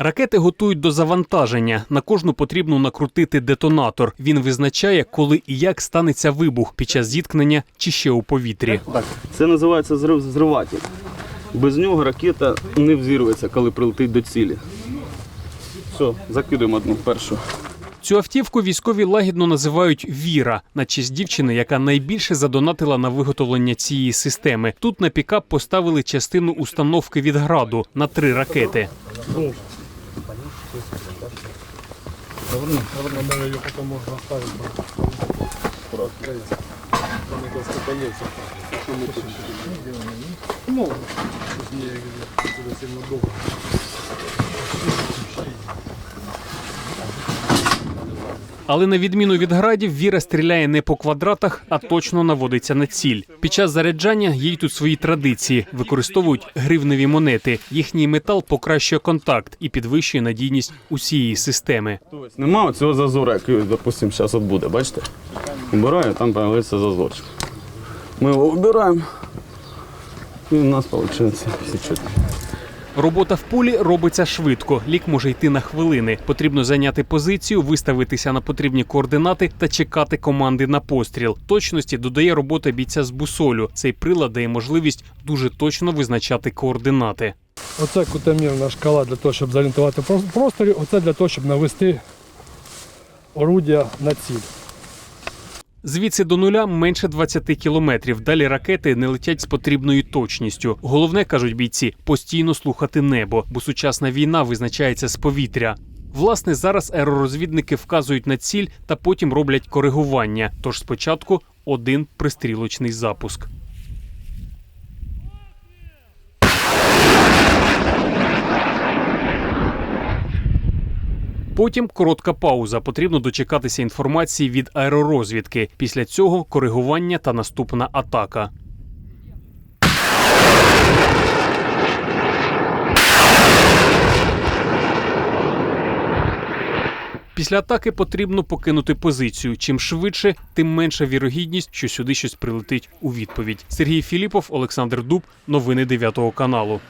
Ракети готують до завантаження. На кожну потрібно накрутити детонатор. Він визначає, коли і як станеться вибух під час зіткнення чи ще у повітрі. Так, це називається зрив зриватель. Без нього ракета не взірветься, коли прилетить до цілі. Все, закидуємо одну першу. Цю автівку військові лагідно називають Віра на честь дівчини, яка найбільше задонатила на виготовлення цієї системи. Тут на пікап поставили частину установки від граду на три ракети. Наверное, наверное, ее потом можно оставить. Там это остается. Что мы тут еще? Ну, тут не сильно долго. Але на відміну від градів, Віра стріляє не по квадратах, а точно наводиться на ціль. Під час заряджання є й тут свої традиції. Використовують гривневі монети. Їхній метал покращує контакт і підвищує надійність усієї системи. Нема цього зазора, який, допустимо, зараз от буде, бачите? Убираю, там появиться зазорчик. Ми його убираємо. І у нас виходить всі чітко. Робота в полі робиться швидко. Лік може йти на хвилини. Потрібно зайняти позицію, виставитися на потрібні координати та чекати команди на постріл. Точності додає робота бійця з бусолю. Цей прилад дає можливість дуже точно визначати координати. Оце кутомірна шкала для того, щоб зорієнтувати просторі, оце для того, щоб навести орудія на ціль. Звідси до нуля менше 20 кілометрів. Далі ракети не летять з потрібною точністю. Головне кажуть бійці постійно слухати небо, бо сучасна війна визначається з повітря. Власне, зараз аеророзвідники вказують на ціль та потім роблять коригування. Тож спочатку один пристрілочний запуск. Потім коротка пауза. Потрібно дочекатися інформації від аеророзвідки. Після цього коригування та наступна атака. Після атаки потрібно покинути позицію. Чим швидше, тим менша вірогідність, що сюди щось прилетить у відповідь. Сергій Філіпов, Олександр Дуб, новини 9 каналу.